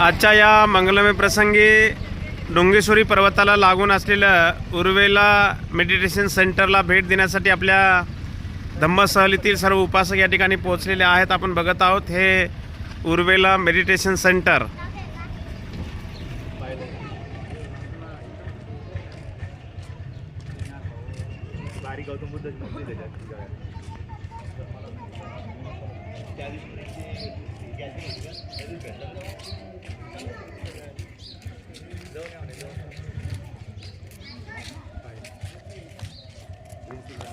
आजच्या या मंगलमय प्रसंगी डोंगेश्वरी पर्वताला लागून असलेलं उर्वेला मेडिटेशन सेंटरला भेट देण्यासाठी आपल्या धम्मसहलीतील सर्व उपासक या ठिकाणी पोहोचलेले आहेत. आपण बघत आहोत हे उर्वेला मेडिटेशन सेंटर. बारीक गौतम बुद्धाची मूर्ती आहे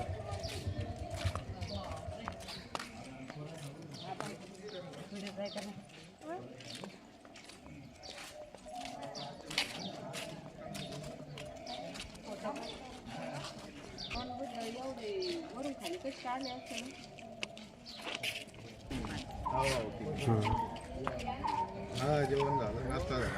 त्याच्यात वरून खाली कशी आले असते ना हा जेवण झालं नाश्ता झाला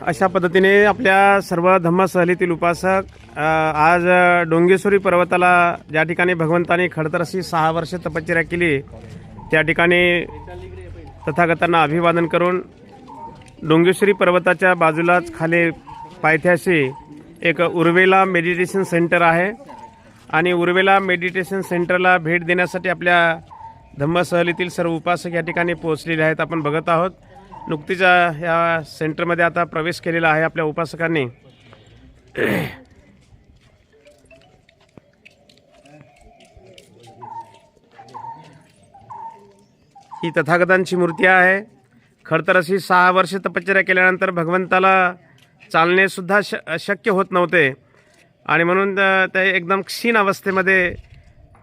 अशा पद्धतीने आपल्या सर्व धम्मसहलीतील उपासक आज डोंगेश्वरी पर्वताला ज्या ठिकाणी भगवंताने खडतर अशी सहा वर्ष तपश्चर्या केली त्या ठिकाणी तथागतांना अभिवादन करून डोंगेश्वरी पर्वताच्या बाजूलाच खाली पायथ्याशी एक उर्वेला मेडिटेशन सेंटर आहे. आणि उर्वेला मेडिटेशन सेंटरला भेट देण्यासाठी आपल्या धम्मसहलीतील सर्व उपासक या ठिकाणी पोहोचलेले आहेत. आपण बघत आहोत नुकतीच या सेंटरमध्ये आता प्रवेश केलेला आहे आपल्या उपासकांनी. ही तथागतांची मूर्ती आहे. खरंतर अशी सहा वर्ष तपश्चर्या केल्यानंतर भगवंताला चालणेसुद्धा श शक्य होत नव्हते. आणि म्हणून ते एकदम क्षीण अवस्थेमध्ये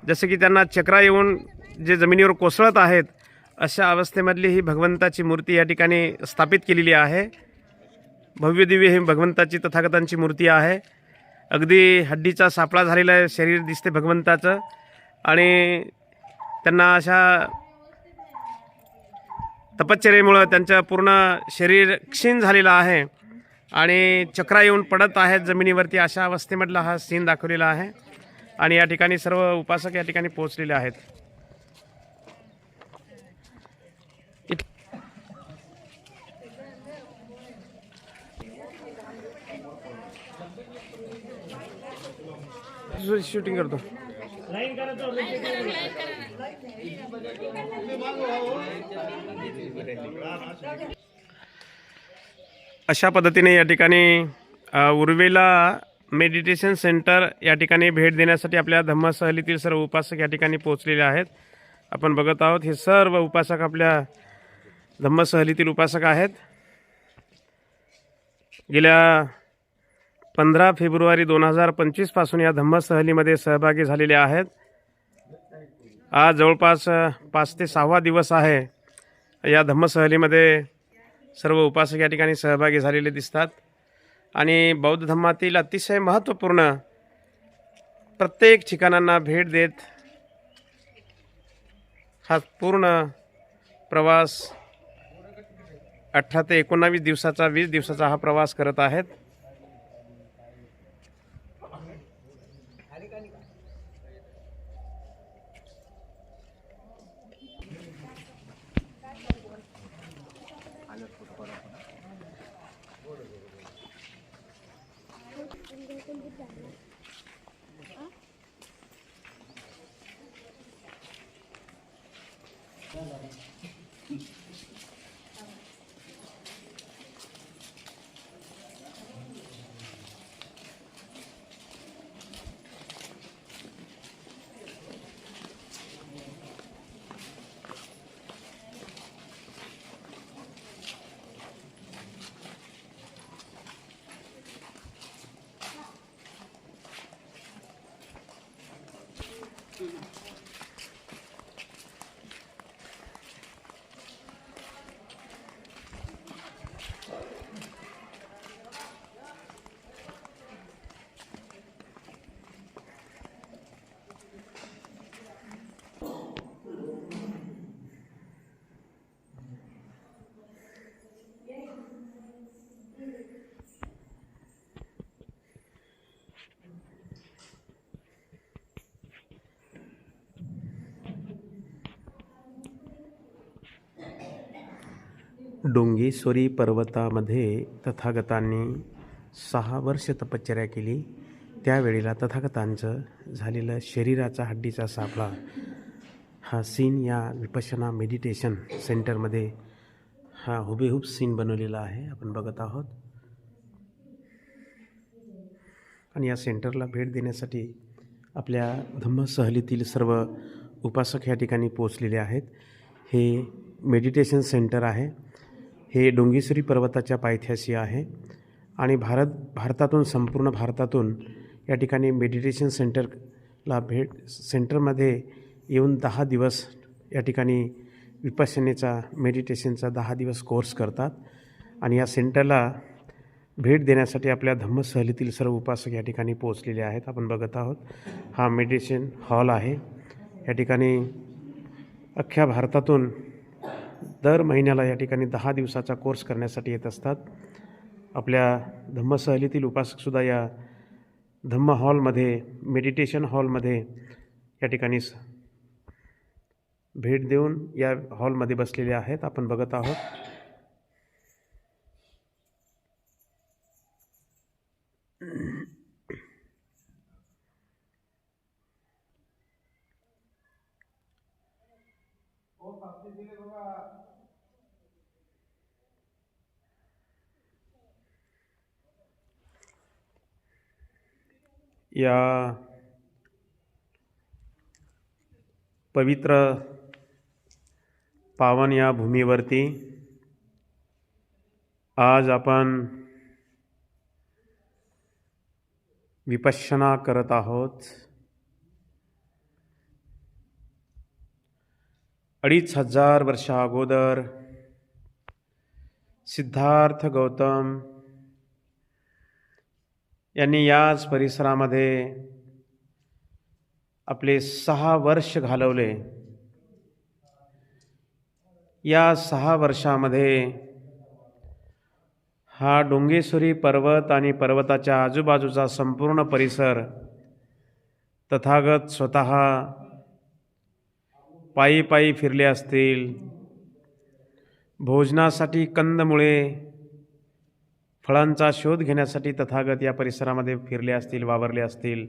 जसं की त्यांना चक्रा येऊन जे जमिनीवर कोसळत आहेत अशा अवस्थेमधली ही भगवंताची मूर्ती या ठिकाणी स्थापित केलेली आहे. भव्य दिव्य ही भगवंताची तथागतांची मूर्ती आहे. अगदी हड्डीचा सापळा झालेलं शरीर दिसते भगवंताचं आणि त्यांना अशा तपश्चर्येमुळं त्यांचं पूर्ण शरीर क्षीण झालेलं आहे आणि चक्रा येऊन पडत आहेत जमिनीवरती अशा अवस्थेमधला हा सीन दाखवलेला आहे. आणि या ठिकाणी सर्व उपासक या ठिकाणी पोहोचलेले आहेत. शूटिंग करतो. अशा पद्धतीने या ठिकाणी उर्वेला मेडिटेशन सेंटर या ठिकाणी भेट देण्यासाठी आपल्या धम्मसहलीतील सर्व उपासक या ठिकाणी पोहोचलेले आहेत. आपण बघत आहोत हे सर्व उपासक आपल्या धम्मसहलीतील उपासक आहेत. गेल्या पंधरा फेब्रुवारी दोन हजार पंचवीसपासून या धम्मसहलीमध्ये सहभागी झालेले आहेत. आज जवळपास पाच ते सहावा दिवस आहे. या धम्मसहलीमध्ये सर्व उपासक या ठिकाणी सहभागी झालेले दिसतात. आणि बौद्ध धम्मातील अतिशय महत्त्वपूर्ण प्रत्येक ठिकाणांना भेट देत हा पूर्ण प्रवास अठरा ते एकोणावीस दिवसाचा वीस दिवसाचा हा प्रवास करत आहेत. Thank mm -hmm. you. डोंगेश्वरी पर्वतामध्ये तथागतांनी सहा वर्ष तपश्चर्या केली. त्यावेळेला तथागतांचं झालेलं शरीराचा हड्डीचा सापळा हा सीन या विपशना मेडिटेशन सेंटरमध्ये हा हुबेहूब सीन बनवलेला आहे. आपण बघत आहोत. आणि या सेंटरला भेट देण्यासाठी आपल्या धम्मसहलीतील सर्व उपासक ह्या ठिकाणी पोचलेले आहेत. हे मेडिटेशन सेंटर आहे. हे डोंगेश्वरी पर्वताच्या पायथ्याशी आहे. आणि भारत भारतातून संपूर्ण भारतातून या ठिकाणी मेडिटेशन सेंटरला भेट सेंटरमध्ये येऊन दहा दिवस या ठिकाणी विपස්සनेचा मेडिटेशनचा दहा दिवस कोर्स करतात. आणि या सेंटरला भेट देण्यासाठी आपल्या धम्मसहलीतील सर्व उपासक या ठिकाणी पोहोचलेले आहेत. आपण बघत आहोत हा मेडिटेशन हॉल आहे. या ठिकाणी अख्ख्या भारतातून दर महिन्याला या ठिकाणी दहा दिवसाचा कोर्स करण्यासाठी येत असतात. आपल्या धम्मसहलीतील उपासकसुद्धा या धम्म हॉलमध्ये मेडिटेशन हॉलमध्ये या ठिकाणी स- भेट देऊन या हॉलमध्ये बसलेले आहेत. आपण बघत आहोत. या पवित्र पावन या भूमीवरती आज आपण विपश्यना करत आहोत. अडीच हजार वर्षा अगोदर सिद्धार्थ गौतम यांनी याच परिसरामध्ये आपले सहा वर्ष घालवले. या सहा वर्षामध्ये हा डोंगेश्वरी पर्वत आणि पर्वताच्या आजूबाजूचा संपूर्ण परिसर तथागत स्वतः पायी पायी फिरले असतील. भोजनासाठी कंदमुळे फळांचा शोध घेण्यासाठी तथागत या परिसरामध्ये फिरले असतील वावरले असतील.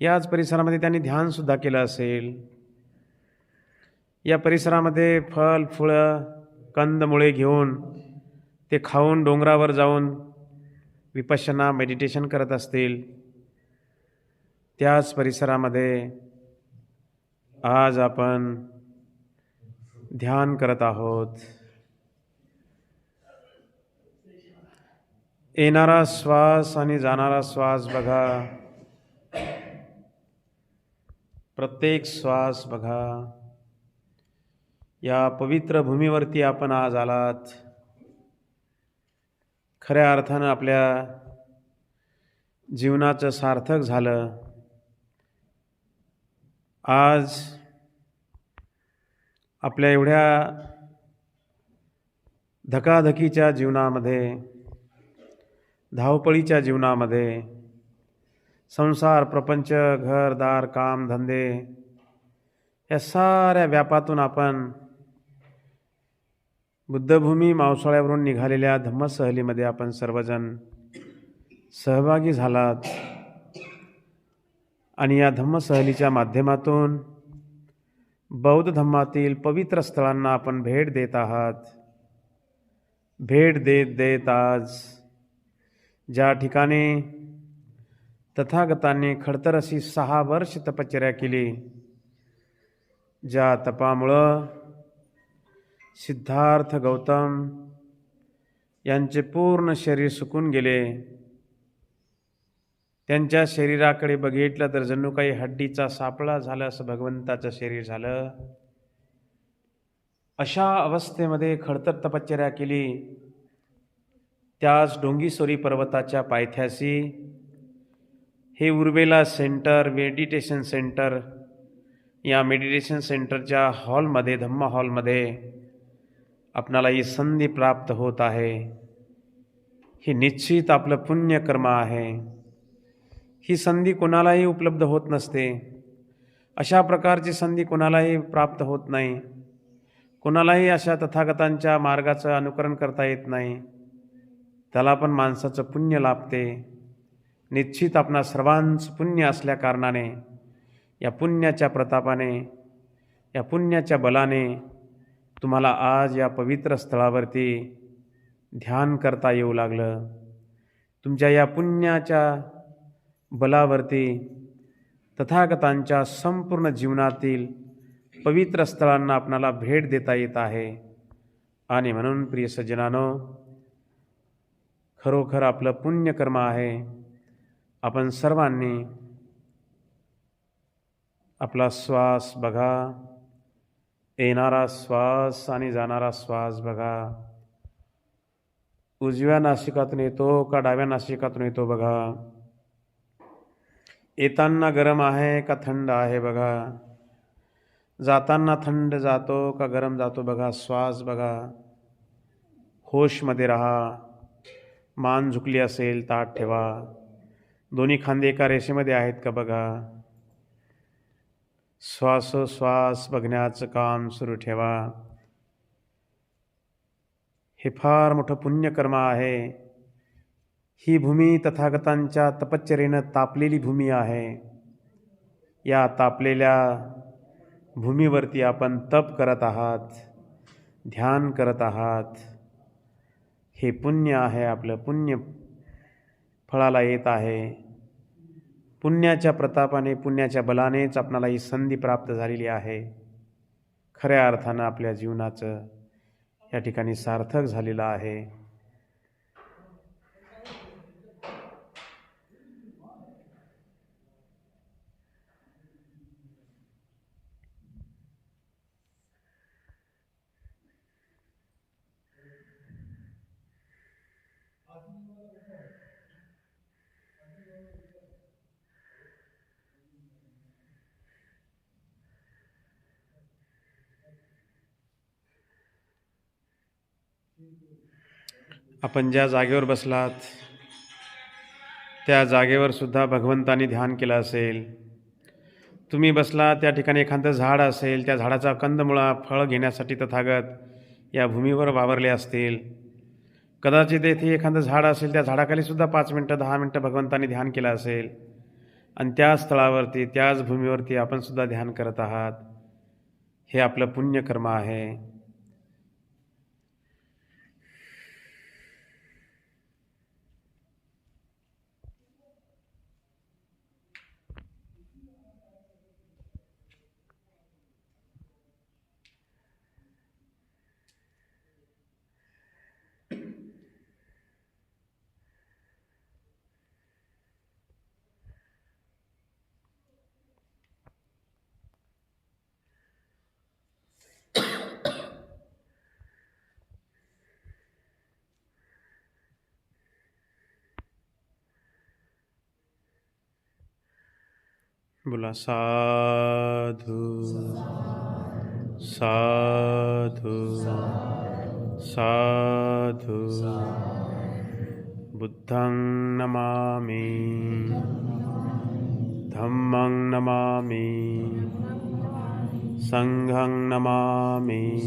याच परिसरामध्ये त्यांनी ध्यानसुद्धा केलं असेल. या परिसरामध्ये फल फुळं कंदमुळे घेऊन ते खाऊन डोंगरावर जाऊन विपश्यना मेडिटेशन करत असतील. त्याच परिसरामध्ये आज आपण ध्यान करत आहोत. येणारा श्वास आणि जाणारा श्वास बघा. प्रत्येक श्वास बघा. या पवित्र भूमीवरती आपण आज आलात. खऱ्या अर्थानं आपल्या जीवनाचं सार्थक झालं. आज आपल्या एवढ्या धकाधकीच्या जीवनामध्ये धावपळीच्या जीवनामध्ये संसार प्रपंच घरदार काम धंदे या साऱ्या व्यापातून आपण बुद्धभूमी मावसाळ्यावरून निघालेल्या धम्मसहलीमध्ये आपण सर्वजण सहभागी झालात. आणि या धम्मसहलीच्या माध्यमातून बौद्ध धम्मातील पवित्र स्थळांना आपण भेट देत आहात. भेट देत देत आज ज्या ठिकाणी तथागतांनी खडतर अशी सहा वर्ष तपश्चर्या केली ज्या तपामुळं सिद्धार्थ गौतम यांचे पूर्ण शरीर सुकून गेले. त्यांच्या शरीराकडे बघितलं तर जणू काही हड्डीचा सापळा झाला असं भगवंताचं शरीर झालं. अशा अवस्थेमध्ये खडतर तपश्चर्या केली. त्याच डोंगीसोरी पर्वताच्या पायथ्याशी. हे उर्वेला सेंटर मेडिटेशन सेंटर या मेडिटेशन सेंटरच्या हॉलमध्ये धम्म हॉलमध्ये आपणाला ही संधी प्राप्त होत आहे. ही निश्चित आपलं पुण्यकर्म आहे. ही संधी कोणालाही उपलब्ध होत नसते. अशा प्रकारची संधी कोणालाही प्राप्त होत नाही. कोणालाही अशा तथागतांच्या मार्गाचं अनुकरण करता येत नाही. त्याला पण माणसाचं पुण्य लाभते. निश्चित आपणा सर्वांचं पुण्य असल्या कारणाने या पुण्याच्या प्रतापाने या पुण्याच्या बलाने तुम्हाला आज या पवित्र स्थळावरती ध्यान करता येऊ लागलं. तुमच्या या पुण्याच्या बलावरती तथागतांच्या संपूर्ण जीवनातील पवित्र स्थळांना आपणाला भेट देता येत आहे. आणि म्हणून प्रिय सज्जनानो खरोखर आपलं पुण्यकर्म आहे. आपण सर्वांनी आपला श्वास बघा. येणारा श्वास आणि जाणारा श्वास बघा. उजव्या नाशिकातून येतो का डाव्या नाशिकातून येतो बघा. येताना गरम आहे का थंड आहे बघा. जाताना थंड जातो का गरम जातो बघा. श्वास बघा. होशमध्ये राहा. मान झुकली असेल ताट ठेवा. दोन्ही खांदे एका रेषेमध्ये आहेत का बघा? श्वासोश्वास बघण्याचं काम सुरू ठेवा. हे फार मोठं पुण्यकर्म आहे. ही भूमी तथागतांच्या तपश्चरेनं तापलेली भूमी आहे. या तापलेल्या भूमीवरती आपण तप करत आहात ध्यान करत आहात. हे पुण्य आहे आपलं पुण्य फळाला येत आहे. पुण्याच्या प्रतापाने पुण्याच्या बलानेच आपणाला ही संधी प्राप्त झालेली आहे. खऱ्या अर्थानं आपल्या जीवनाचं या ठिकाणी सार्थक झालेलं आहे. आपण ज्या जागेवर बसलात त्या जागेवर सुद्धा भगवंतानी ध्यान केलं असेल. तुम्ही बसला त्या ठिकाणी एखादं झाड असेल त्या झाडाचा कंदमुळा फळ घेण्यासाठी तथागत या भूमीवर वावरले असतील. कदाचित येथे एखादं झाड असेल त्या झाडाखाली सुद्धा पाच मिनटं दहा मिनटं भगवंतानी ध्यान केलं असेल. आणि त्या स्थळावरती त्याच भूमीवरती आपण सुद्धा ध्यान करत आहात. हे आपलं पुण्यकर्म आहे. बोला साधू। साधू। साधू। बुद्धं नमामि। धम्मं नमामि। संघं नमामि।